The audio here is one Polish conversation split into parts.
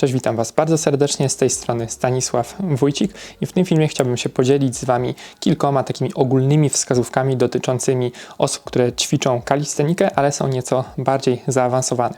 Cześć, witam Was bardzo serdecznie z tej strony Stanisław Wójcik i w tym filmie chciałbym się podzielić z Wami kilkoma takimi ogólnymi wskazówkami dotyczącymi osób, które ćwiczą kalistenikę, ale są nieco bardziej zaawansowane.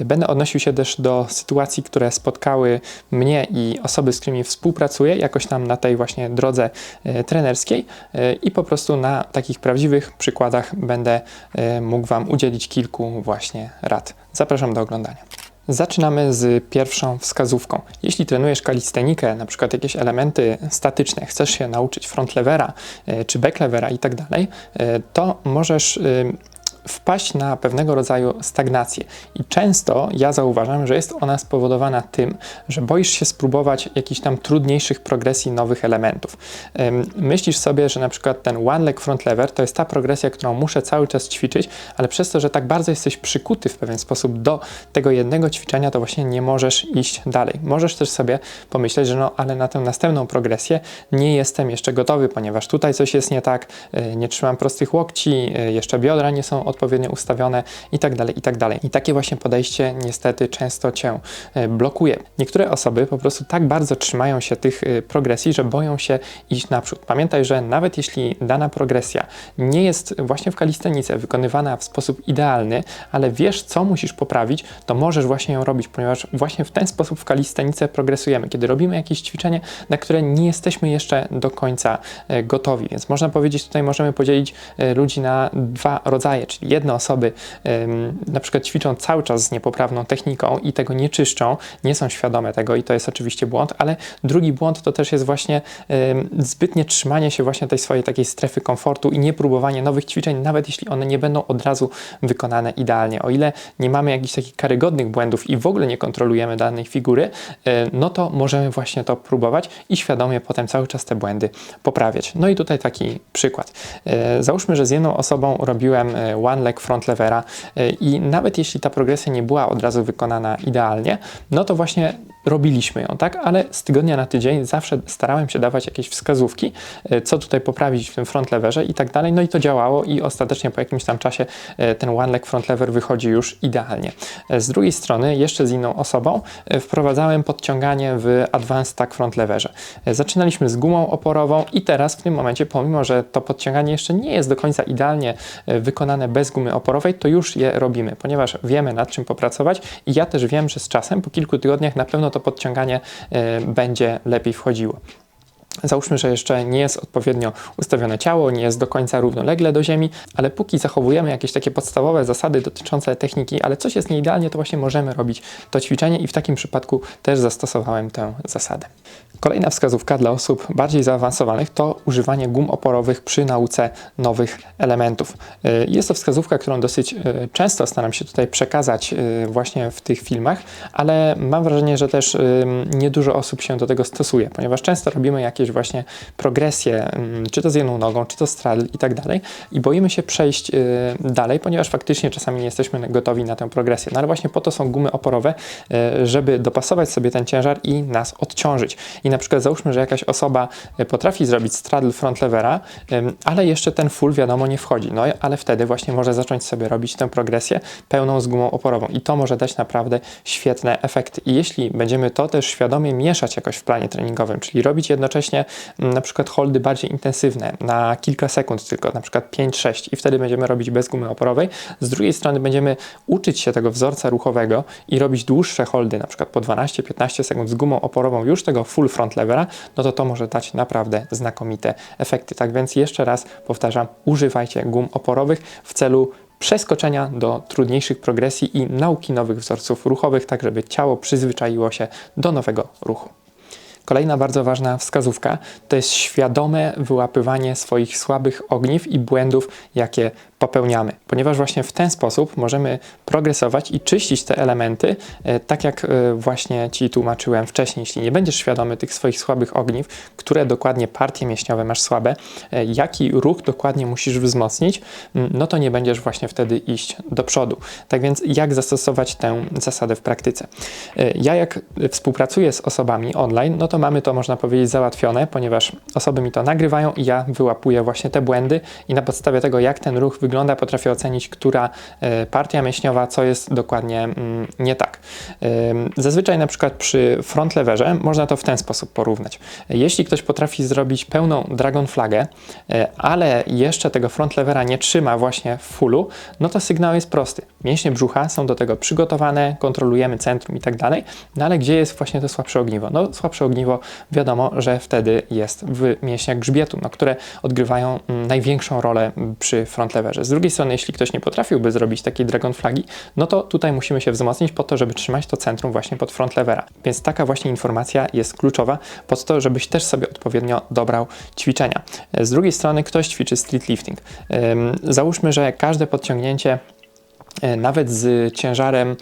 Będę odnosił się też do sytuacji, które spotkały mnie i osoby, z którymi współpracuję, jakoś tam na tej właśnie drodze e, trenerskiej e, i po prostu na takich prawdziwych przykładach będę e, mógł Wam udzielić kilku właśnie rad. Zapraszam do oglądania. Zaczynamy z pierwszą wskazówką. Jeśli trenujesz kalistenikę, na przykład jakieś elementy statyczne, chcesz się nauczyć frontlevera e, czy backlevera i tak dalej, e, to możesz y, wpaść na pewnego rodzaju stagnację. I często ja zauważam, że jest ona spowodowana tym, że boisz się spróbować jakichś tam trudniejszych progresji nowych elementów. Myślisz sobie, że na przykład ten one leg front lever to jest ta progresja, którą muszę cały czas ćwiczyć, ale przez to, że tak bardzo jesteś przykuty w pewien sposób do tego jednego ćwiczenia, to właśnie nie możesz iść dalej. Możesz też sobie pomyśleć, że no, ale na tę następną progresję nie jestem jeszcze gotowy, ponieważ tutaj coś jest nie tak, y, nie trzymam prostych łokci, y, jeszcze biodra nie są odpowiednio ustawione tak tak dalej. I takie właśnie podejście niestety często Cię e, blokuje. Niektóre osoby po prostu tak bardzo trzymają się tych e, progresji, że boją się iść naprzód. Pamiętaj, że nawet jeśli dana progresja nie jest właśnie w kalistenice wykonywana w sposób idealny, ale wiesz, co musisz poprawić, to możesz właśnie ją robić, ponieważ właśnie w ten sposób w kalistenice progresujemy. Kiedy robimy jakieś ćwiczenie, na które nie jesteśmy jeszcze do końca e, gotowi. Więc można powiedzieć, tutaj możemy podzielić ludzi na dwa rodzaje, czyli jedne osoby na przykład ćwiczą cały czas z niepoprawną techniką i tego nie czyszczą, nie są świadome tego i to jest oczywiście błąd, ale drugi błąd to też jest właśnie zbytnie trzymanie się właśnie tej swojej takiej strefy komfortu i nie próbowanie nowych ćwiczeń, nawet jeśli one nie będą od razu wykonane idealnie. O ile nie mamy jakichś takich karygodnych błędów i w ogóle nie kontrolujemy danej figury, yy, no to możemy właśnie to próbować i świadomie potem cały czas te błędy poprawiać. No i tutaj taki przykład. Yy, załóżmy, że z jedną osobą robiłem one one leg front levera y, i nawet jeśli ta progresja nie była od razu wykonana idealnie, no to właśnie robiliśmy ją, tak? Ale z tygodnia na tydzień zawsze starałem się dawać jakieś wskazówki, y, co tutaj poprawić w tym front leverze i tak dalej. No i to działało i ostatecznie po jakimś tam czasie y, ten one leg front lever wychodzi już idealnie. Z drugiej strony, jeszcze z inną osobą, wprowadzałem podciąganie w advanced tag front leverze. Zaczynaliśmy z gumą oporową i teraz w tym momencie, pomimo, że to podciąganie jeszcze nie jest do końca idealnie wykonane bez gumy oporowej, to już je robimy, ponieważ wiemy nad czym popracować i ja też wiem, że z czasem, po kilku tygodniach na pewno to podciąganie y, będzie lepiej wchodziło. Załóżmy, że jeszcze nie jest odpowiednio ustawione ciało, nie jest do końca równolegle do ziemi, ale póki zachowujemy jakieś takie podstawowe zasady dotyczące techniki, ale coś jest nieidealnie, to właśnie możemy robić to ćwiczenie i w takim przypadku też zastosowałem tę zasadę. Kolejna wskazówka dla osób bardziej zaawansowanych to używanie gum oporowych przy nauce nowych elementów. Y, jest to wskazówka, którą dosyć y, często staram się tutaj przekazać y, właśnie w tych filmach, ale mam wrażenie, że też niedużo osób się do tego stosuje, ponieważ często robimy jakieś właśnie progresje, czy to z jedną nogą, czy to straddle i tak dalej i boimy się przejść dalej, ponieważ faktycznie czasami nie jesteśmy gotowi na tę progresję. No ale właśnie po to są gumy oporowe, żeby dopasować sobie ten ciężar i nas odciążyć i na przykład załóżmy, że jakaś osoba e, potrafi zrobić straddle front levera, ale jeszcze ten full wiadomo nie wchodzi, no ale wtedy właśnie może zacząć sobie robić tę progresję pełną z gumą oporową i to może dać naprawdę świetne efekty. I jeśli będziemy to też świadomie mieszać jakoś w planie treningowym, czyli robić jednocześnie na przykład holdy bardziej intensywne na kilka sekund tylko, na przykład 5-6 i wtedy będziemy robić bez gumy oporowej, z drugiej strony będziemy uczyć się tego wzorca ruchowego i robić dłuższe holdy, na przykład po 12-15 sekund z gumą oporową już tego full front levera, no to to może dać naprawdę znakomite efekty. Tak więc jeszcze raz powtarzam, używajcie gum oporowych w celu przeskoczenia do trudniejszych progresji i nauki nowych wzorców ruchowych, tak żeby ciało przyzwyczaiło się do nowego ruchu. Kolejna bardzo ważna wskazówka to jest świadome wyłapywanie swoich słabych ogniw i błędów, jakie popełniamy, ponieważ właśnie w ten sposób możemy progresować i czyścić te elementy, e, tak jak e, właśnie Ci tłumaczyłem wcześniej. Jeśli nie będziesz świadomy tych swoich słabych ogniw, które dokładnie partie mięśniowe masz słabe, e, jaki ruch dokładnie musisz wzmocnić, no to nie będziesz właśnie wtedy iść do przodu. Tak więc jak zastosować tę zasadę w praktyce? Ja jak współpracuję z osobami online, no to to mamy to, można powiedzieć, załatwione, ponieważ osoby mi to nagrywają i ja wyłapuję właśnie te błędy i na podstawie tego, jak ten ruch wygląda, potrafię ocenić, która e, partia mięśniowa, co jest dokładnie mm, nie tak. Zazwyczaj na przykład przy front leverze można to w ten sposób porównać. Jeśli ktoś potrafi zrobić pełną dragon flagę, e, ale jeszcze tego front levera nie trzyma właśnie w fullu, no to sygnał jest prosty. Mięśnie brzucha są do tego przygotowane, kontrolujemy centrum i tak dalej, no ale gdzie jest właśnie to słabsze ogniwo? No słabsze ogniwo wiadomo, że wtedy jest w mięśniach grzbietu, no, które odgrywają mm, największą rolę przy front leverze. Z drugiej strony, jeśli ktoś nie potrafiłby zrobić takiej dragon flagi, no to tutaj musimy się wzmocnić po to, żeby trzymać to centrum właśnie pod front levera. Więc taka właśnie informacja jest kluczowa pod to, żebyś też sobie odpowiednio dobrał ćwiczenia. Z drugiej strony ktoś ćwiczy street lifting. Załóżmy, że każde podciągnięcie E, nawet z ciężarem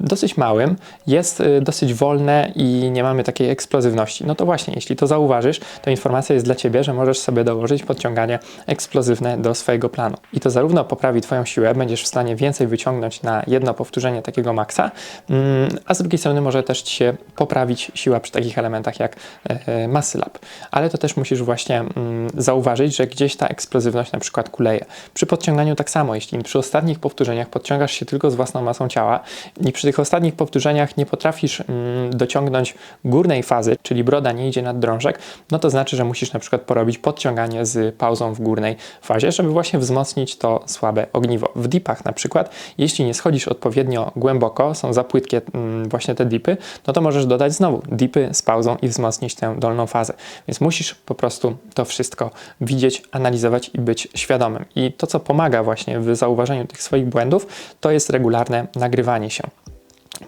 dosyć małym, jest e, dosyć wolne i nie mamy takiej eksplozywności. No to właśnie, jeśli to zauważysz, to informacja jest dla Ciebie, że możesz sobie dołożyć podciąganie eksplozywne do swojego planu. I to zarówno poprawi Twoją siłę, będziesz w stanie więcej wyciągnąć na jedno powtórzenie takiego maksa, mm, a z drugiej strony może też Ci się poprawić siła przy takich elementach jak e, muscle up. Ale to też musisz właśnie mm, zauważyć, że gdzieś ta eksplozywność na przykład kuleje. Przy podciąganiu tak samo, jeśli przy ostatnich powtórzeniach podciągasz się tylko z własną masą ciała i przy tych ostatnich powtórzeniach nie potrafisz mm, dociągnąć górnej fazy, czyli broda nie idzie nad drążek, no to znaczy, że musisz na przykład porobić podciąganie z pauzą w górnej fazie, żeby właśnie wzmocnić to słabe ogniwo. W dipach na przykład, jeśli nie schodzisz odpowiednio głęboko, są za płytkie mm, właśnie te dipy, no to możesz dodać znowu dipy z pauzą i wzmocnić tę dolną fazę. Więc musisz po prostu to wszystko widzieć, analizować i być świadomym. I to, co pomaga właśnie w zauważeniu tych swoich błędów, to jest regularne nagrywanie się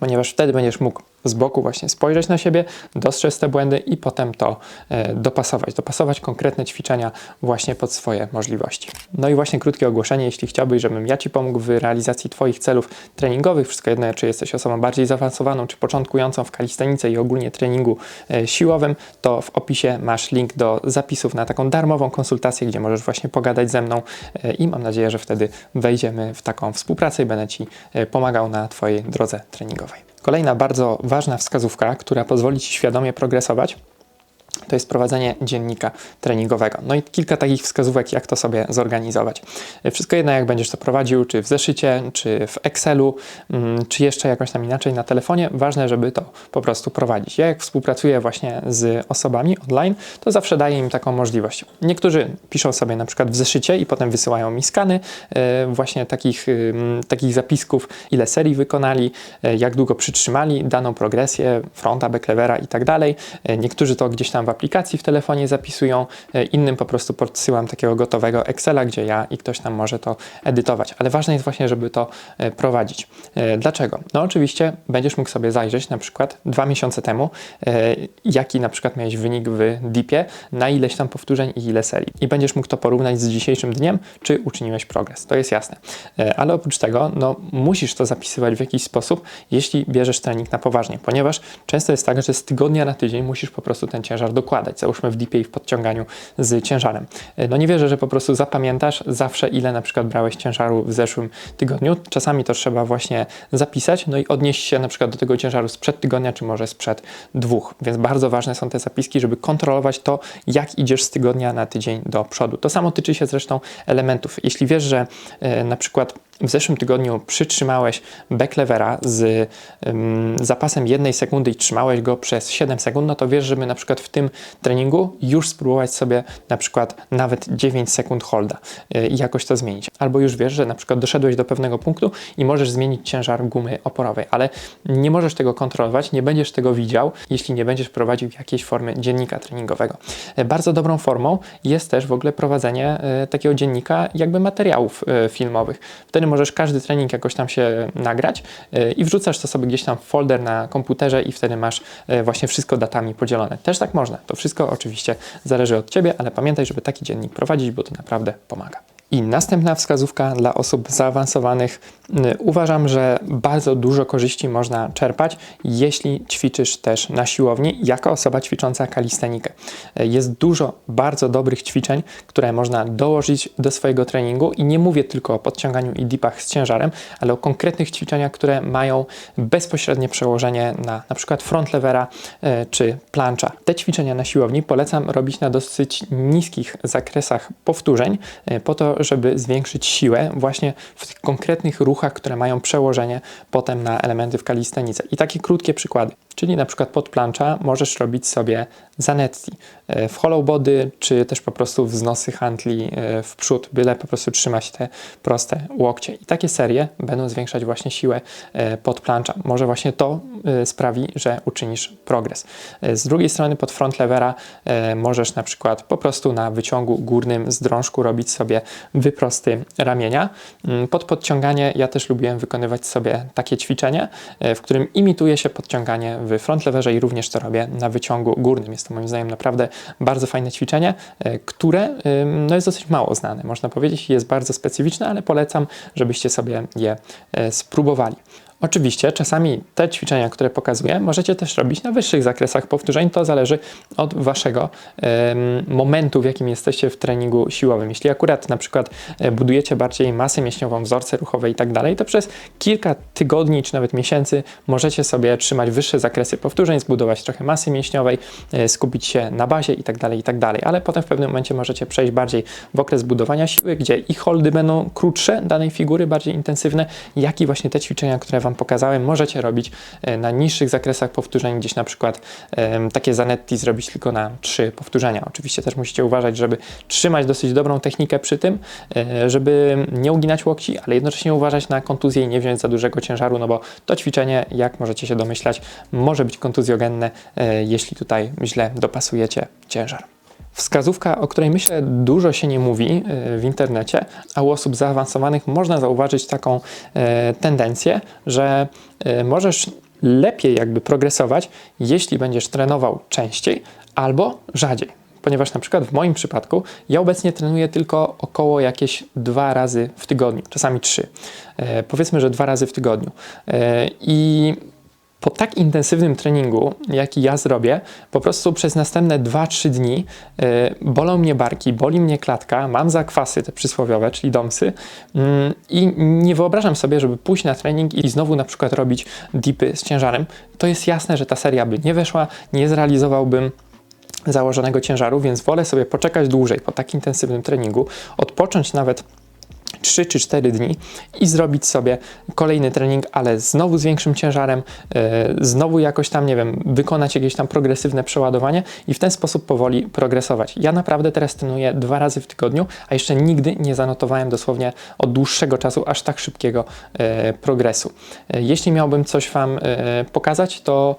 ponieważ wtedy będziesz mógł z boku właśnie spojrzeć na siebie, dostrzec te błędy i potem to e, dopasować. Dopasować konkretne ćwiczenia właśnie pod swoje możliwości. No i właśnie krótkie ogłoszenie, jeśli chciałbyś, żebym ja Ci pomógł w realizacji Twoich celów treningowych, wszystko jedno, czy jesteś osobą bardziej zaawansowaną, czy początkującą w kalistenice i ogólnie treningu e, siłowym, to w opisie masz link do zapisów na taką darmową konsultację, gdzie możesz właśnie pogadać ze mną e, i mam nadzieję, że wtedy wejdziemy w taką współpracę i będę Ci pomagał na Twojej drodze treningowej. Kolejna bardzo ważna wskazówka, która pozwoli Ci świadomie progresować, to jest prowadzenie dziennika treningowego. No i kilka takich wskazówek, jak to sobie zorganizować. Wszystko jedno, jak będziesz to prowadził, czy w zeszycie, czy w Excelu, mm, czy jeszcze jakoś tam inaczej na telefonie, ważne, żeby to po prostu prowadzić. Ja jak współpracuję właśnie z osobami online, to zawsze daję im taką możliwość. Niektórzy piszą sobie na przykład w zeszycie i potem wysyłają mi skany e, właśnie takich, takich zapisków, ile serii wykonali, e, jak długo przytrzymali daną progresję, fronta, backlevera i tak dalej. E, niektórzy to gdzieś tam w aplikacji w telefonie zapisują, e, innym po prostu podsyłam takiego gotowego Excela, gdzie ja i ktoś tam może to edytować. Ale ważne jest właśnie, żeby to e, prowadzić. E, dlaczego? No oczywiście będziesz mógł sobie zajrzeć na przykład dwa miesiące temu, jaki na przykład miałeś wynik w DIP-ie, na ileś tam powtórzeń i ile serii. I będziesz mógł to porównać z dzisiejszym dniem, czy uczyniłeś progres. To jest jasne. Ale oprócz tego, no musisz to zapisywać w jakiś sposób, jeśli bierzesz trening na poważnie, ponieważ często jest tak, że z tygodnia na tydzień musisz po prostu ten ciężar dokładać, załóżmy w dipie i w podciąganiu z ciężarem. E, no nie wierzę, że po prostu zapamiętasz zawsze, ile na przykład brałeś ciężaru w zeszłym tygodniu. Czasami to trzeba właśnie zapisać, no i odnieść się na przykład do tego ciężaru sprzed tygodnia, czy może sprzed dwóch. Więc bardzo ważne są te zapiski, żeby kontrolować to, jak idziesz z tygodnia na tydzień do przodu. To samo tyczy się zresztą elementów. Jeśli wiesz, że e, na przykład w zeszłym tygodniu przytrzymałeś backlevera z zapasem jednej sekundy i trzymałeś go przez 7 sekund, no to wiesz, żeby na przykład w tym treningu już spróbować sobie na przykład nawet 9 sekund holda y, i jakoś to zmienić. Albo już wiesz, że na przykład doszedłeś do pewnego punktu i możesz zmienić ciężar gumy oporowej, ale nie możesz tego kontrolować, nie będziesz tego widział, jeśli nie będziesz prowadził jakiejś formy dziennika treningowego. Y, bardzo dobrą formą jest też w ogóle prowadzenie y, takiego dziennika jakby materiałów filmowych. Wtedy możesz każdy trening jakoś tam się nagrać e, i wrzucasz to sobie gdzieś tam w folder na komputerze i wtedy masz e, właśnie wszystko datami podzielone. Też tak można. To wszystko oczywiście zależy od Ciebie, ale pamiętaj, żeby taki dziennik prowadzić, bo to naprawdę pomaga. I następna wskazówka dla osób zaawansowanych. Uważam, że bardzo dużo korzyści można czerpać, jeśli ćwiczysz też na siłowni jako osoba ćwicząca kalistenikę. Y, Jest dużo bardzo dobrych ćwiczeń, które można dołożyć do swojego treningu i nie mówię tylko o podciąganiu i dipach z ciężarem, ale o konkretnych ćwiczeniach, które mają bezpośrednie przełożenie na przykład front levera y, czy plancha. Te ćwiczenia na siłowni polecam robić na dosyć niskich zakresach powtórzeń, y, po to, żeby zwiększyć siłę właśnie w tych konkretnych ruchach, które mają przełożenie potem na elementy w kalistenice. I takie krótkie przykłady. Czyli na przykład pod plancha możesz robić sobie zanetti e, w hollow body, czy też po prostu wznosy handli e, w przód, byle po prostu trzymać te proste łokcie. I takie serie będą zwiększać właśnie siłę e, pod plancha. Może właśnie to sprawi, że uczynisz progres. Z drugiej strony pod front levera możesz na przykład po prostu na wyciągu górnym z drążku robić sobie wyprosty ramienia. Mm, Pod podciąganie ja też lubiłem wykonywać sobie takie ćwiczenie, w którym imituje się podciąganie w front leverze i również to robię na wyciągu górnym. Jest to moim zdaniem naprawdę bardzo fajne ćwiczenie, e, które no jest dosyć mało znane, można powiedzieć, jest bardzo specyficzne, ale polecam, żebyście sobie je e, spróbowali. Oczywiście czasami te ćwiczenia, które pokazuję, możecie też robić na wyższych zakresach powtórzeń. To zależy od waszego em, momentu, w jakim jesteście w treningu siłowym. Jeśli akurat na przykład e, budujecie bardziej masę mięśniową, wzorce ruchowe i tak dalej, to przez kilka tygodni czy nawet miesięcy możecie sobie trzymać wyższe zakresy powtórzeń, zbudować trochę masy mięśniowej, e, skupić się na bazie i tak dalej, i tak dalej. Ale potem w pewnym momencie możecie przejść bardziej w okres budowania siły, gdzie i holdy będą krótsze danej figury, bardziej intensywne, jak i właśnie te ćwiczenia, które Wam pokazałem, możecie robić e, na niższych zakresach powtórzeń, gdzieś na przykład takie zanetti zrobić tylko na trzy powtórzenia. Oczywiście też musicie uważać, żeby trzymać dosyć dobrą technikę przy tym, e, żeby nie uginać łokci, ale jednocześnie uważać na kontuzję i nie wziąć za dużego ciężaru, no bo to ćwiczenie, jak możecie się domyślać, może być kontuzjogenne, e, jeśli tutaj źle dopasujecie ciężar. Wskazówka, o której myślę dużo się nie mówi e, w internecie, a u osób zaawansowanych można zauważyć taką e, tendencję, że e, możesz lepiej jakby progresować, jeśli będziesz trenował częściej albo rzadziej. Ponieważ na przykład w moim przypadku ja obecnie trenuję tylko około jakieś dwa razy w tygodniu, czasami trzy. E, powiedzmy, że dwa razy w tygodniu. E, I po tak intensywnym treningu, jaki ja zrobię, po prostu przez następne 2-3 dni e, bolą mnie barki, boli mnie klatka, mam zakwasy te przysłowiowe, czyli domsy mm, i nie wyobrażam sobie, żeby pójść na trening i znowu na przykład robić dipy z ciężarem. To jest jasne, że ta seria by nie weszła, nie zrealizowałbym założonego ciężaru, więc wolę sobie poczekać dłużej po tak intensywnym treningu, odpocząć nawet 3 czy 4 dni i zrobić sobie kolejny trening, ale znowu z większym ciężarem, e, znowu jakoś tam, nie wiem, wykonać jakieś tam progresywne przeładowanie i w ten sposób powoli progresować. Ja naprawdę teraz trenuję dwa razy w tygodniu, a jeszcze nigdy nie zanotowałem dosłownie od dłuższego czasu aż tak szybkiego e, progresu. E, Jeśli miałbym coś Wam pokazać, to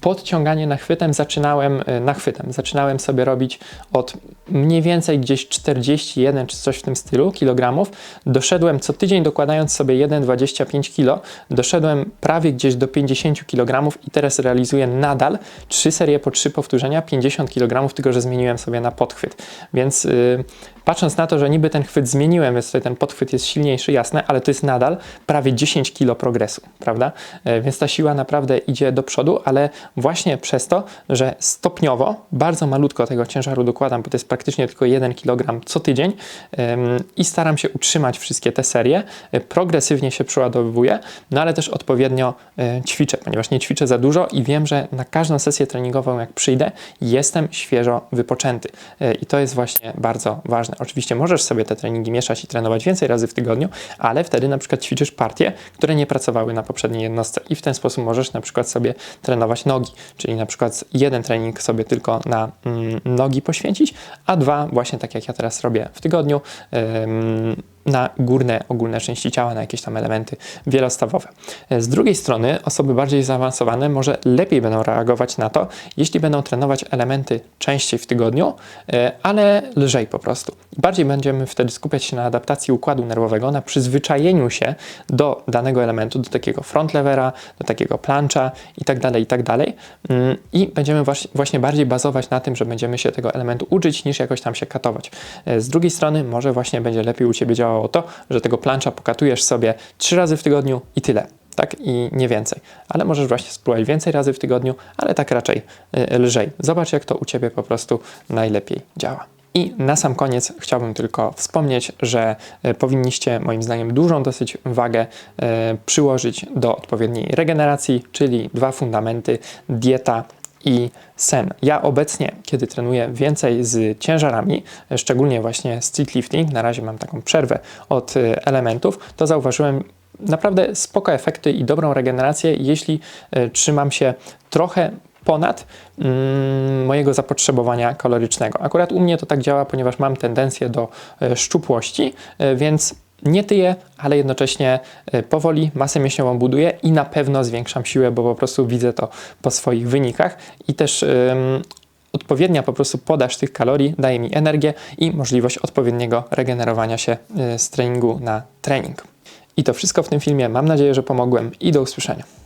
podciąganie nachwytem zaczynałem, e, nachwytem zaczynałem sobie robić od mniej więcej gdzieś 41 czy coś w tym stylu kilogramów. Doszedłem co tydzień dokładając sobie 1,25 kg, doszedłem prawie gdzieś do 50 kg i teraz realizuję nadal 3 serie po 3 powtórzenia, 50 kg, tylko że zmieniłem sobie na podchwyt. Więc yy, patrząc na to, że niby ten chwyt zmieniłem, więc tutaj ten podchwyt jest silniejszy, jasne, ale to jest nadal prawie 10 kg progresu, prawda? E, Więc ta siła naprawdę idzie do przodu, ale właśnie przez to, że stopniowo, bardzo malutko tego ciężaru dokładam, bo to jest praktycznie tylko 1 kg co tydzień i staram się utrzymać wszystkie te serie, e, progresywnie się przeładowuję, no ale też odpowiednio e, ćwiczę, ponieważ nie ćwiczę za dużo i wiem, że na każdą sesję treningową, jak przyjdę, jestem świeżo wypoczęty E, i to jest właśnie bardzo ważne. Oczywiście możesz sobie te treningi mieszać i trenować więcej razy w tygodniu, ale wtedy na przykład ćwiczysz partie, które nie pracowały na poprzedniej jednostce i w ten sposób możesz na przykład sobie trenować nogi, czyli na przykład jeden trening sobie tylko na mm, nogi poświęcić, a dwa właśnie tak jak ja teraz robię w tygodniu, ym, na górne ogólne części ciała, na jakieś tam elementy wielostawowe. Z drugiej strony osoby bardziej zaawansowane może lepiej będą reagować na to, jeśli będą trenować elementy częściej w tygodniu, e, ale lżej po prostu. Bardziej będziemy wtedy skupiać się na adaptacji układu nerwowego, na przyzwyczajeniu się do danego elementu, do takiego front levera, do takiego plancha i tak dalej, i tak. Mm, I będziemy właśnie bardziej bazować na tym, że będziemy się tego elementu uczyć, niż jakoś tam się katować. E, Z drugiej strony może właśnie będzie lepiej u Ciebie działało to, że tego plancha pokatujesz sobie trzy razy w tygodniu i tyle. Tak, i nie więcej. Ale możesz właśnie spróbować więcej razy w tygodniu, ale tak raczej y, lżej. Zobacz, jak to u Ciebie po prostu najlepiej działa. I na sam koniec chciałbym tylko wspomnieć, że y, powinniście moim zdaniem dużą dosyć wagę y, przyłożyć do odpowiedniej regeneracji, czyli dwa fundamenty dieta i sen. Ja obecnie, kiedy trenuję więcej z ciężarami, szczególnie właśnie street lifting, na razie mam taką przerwę od y, elementów, to zauważyłem naprawdę spoko efekty i dobrą regenerację, jeśli y, trzymam się trochę ponad mm, mojego zapotrzebowania kalorycznego. Akurat u mnie to tak działa, ponieważ mam tendencję do y, szczupłości, więc nie tyję, ale jednocześnie y, powoli masę mięśniową buduję i na pewno zwiększam siłę, bo po prostu widzę to po swoich wynikach i też ym, odpowiednia po prostu podaż tych kalorii daje mi energię i możliwość odpowiedniego regenerowania się y, z treningu na trening. I to wszystko w tym filmie. Mam nadzieję, że pomogłem i do usłyszenia.